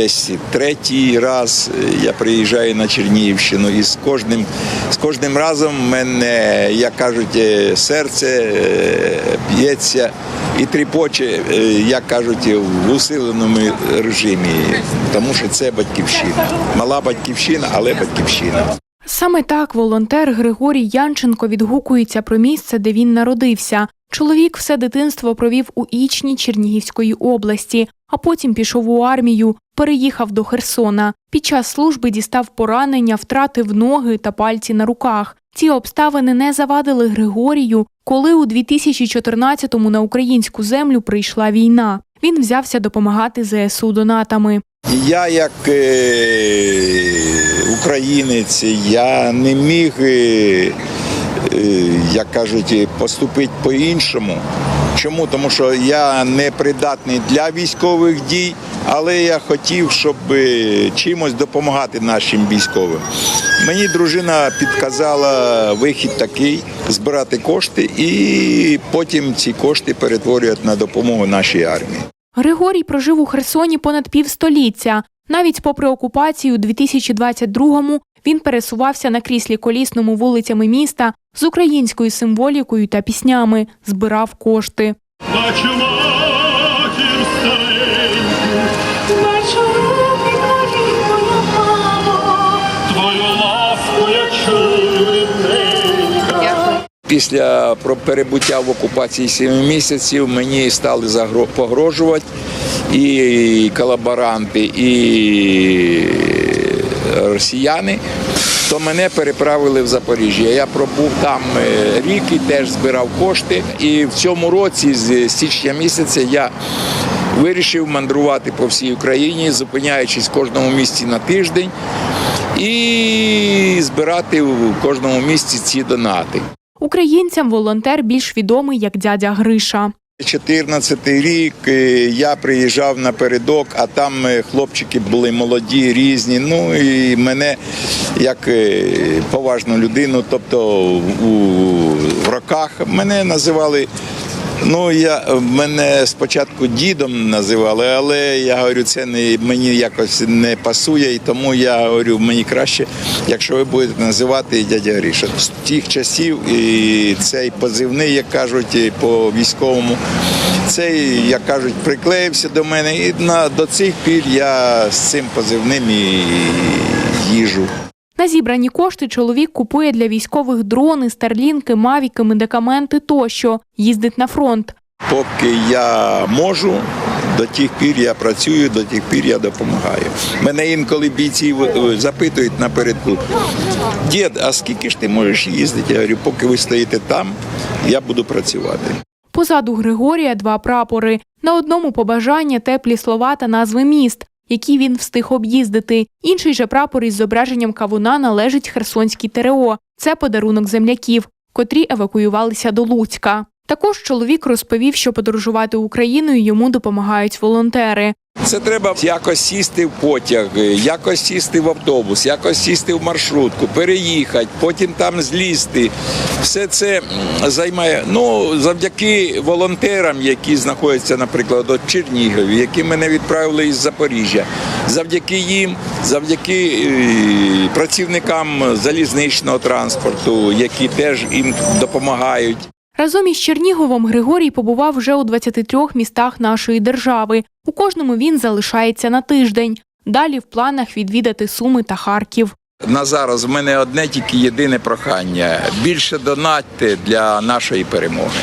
десь третій раз я приїжджаю на Чернігівщину, і з кожним, з кожним разом мене, як кажуть, е, серце е, б'ється і тріпоче, е, як кажуть, в усиленому режимі, тому що це батьківщина. Мала батьківщина, але батьківщина. Саме так волонтер Григорій Янченко відгукується про місце, де він народився. Чоловік все дитинство провів у Ічні Чернігівської області, а потім пішов у армію, переїхав до Херсона. Під час служби дістав поранення, втратив ноги та пальці на руках. Ці обставини не завадили Григорію, коли у 2014-му на українську землю прийшла війна. Він взявся допомагати ЗСУ донатами. Я як е, українець, я не міг, е, е, як кажуть, поступити по-іншому. Чому? Тому що я не придатний для військових дій, але я хотів, щоб е, чимось допомагати нашим військовим. Мені дружина підказала вихід такий збирати кошти і потім ці кошти перетворювати на допомогу нашій армії. Григорій прожив у Херсоні понад півстоліття. Навіть попри окупацію у 2022-му він пересувався на кріслі колісному вулицями міста з українською символікою та піснями, збирав кошти. Бачу матір Після перебуття в окупації 7 місяців мені стали погрожувати і колаборанти, і росіяни. То мене переправили в Запоріжжя. Я пробув там е, рік і теж збирав кошти. І в цьому році, з січня місяця, я вирішив мандрувати по всій Україні, зупиняючись в кожному місці на тиждень і збирати в кожному місці ці донати. Українцям волонтер більш відомий як дядя Гриша. 14 рік е, я приїжджав напередок, а там е, хлопчики були молоді, різні. Ну і мене як е, поважну людину, тобто у роках мене називали. Ну, я мене спочатку дідом називали, але я говорю, це не мені якось не пасує, і тому я говорю, мені краще, якщо ви будете називати дядя Гріша. З тих часів і цей позивний, як кажуть, по військовому, цей, як кажуть, приклеївся до мене, і на до цих пір я з цим позивним і їжу. На зібрані кошти чоловік купує для військових дрони, старлінки, мавіки, медикаменти тощо. Їздить на фронт. Поки я можу, до тих пір я працюю, до тих пір я допомагаю. Мене інколи бійці запитують напередку, дід, а скільки ж ти можеш їздити? Я говорю, поки ви стоїте там, я буду працювати. Позаду Григорія два прапори. На одному побажання, теплі слова та назви міст, які він встиг об'їздити. Інший же прапор із зображенням кавуна належить Херсонській ТРО. Це подарунок земляків, котрі евакуювалися до Луцька. Також чоловік розповів, що подорожувати Україною йому допомагають волонтери. Це треба якось сісти в потяг, якось сісти в автобус, якось сісти в маршрутку, переїхати, потім там злізти. Все це займає. Ну, завдяки волонтерам, які знаходяться, наприклад, от Чернігові, які мене відправили із Запоріжжя. Завдяки їм, завдяки е, працівникам залізничного транспорту, які теж їм допомагають. Разом із Черніговом Григорій побував вже у 23 містах нашої держави. У кожному він залишається на тиждень. Далі в планах відвідати Суми та Харків. На зараз в мене одне тільки єдине прохання: більше донатьте для нашої перемоги.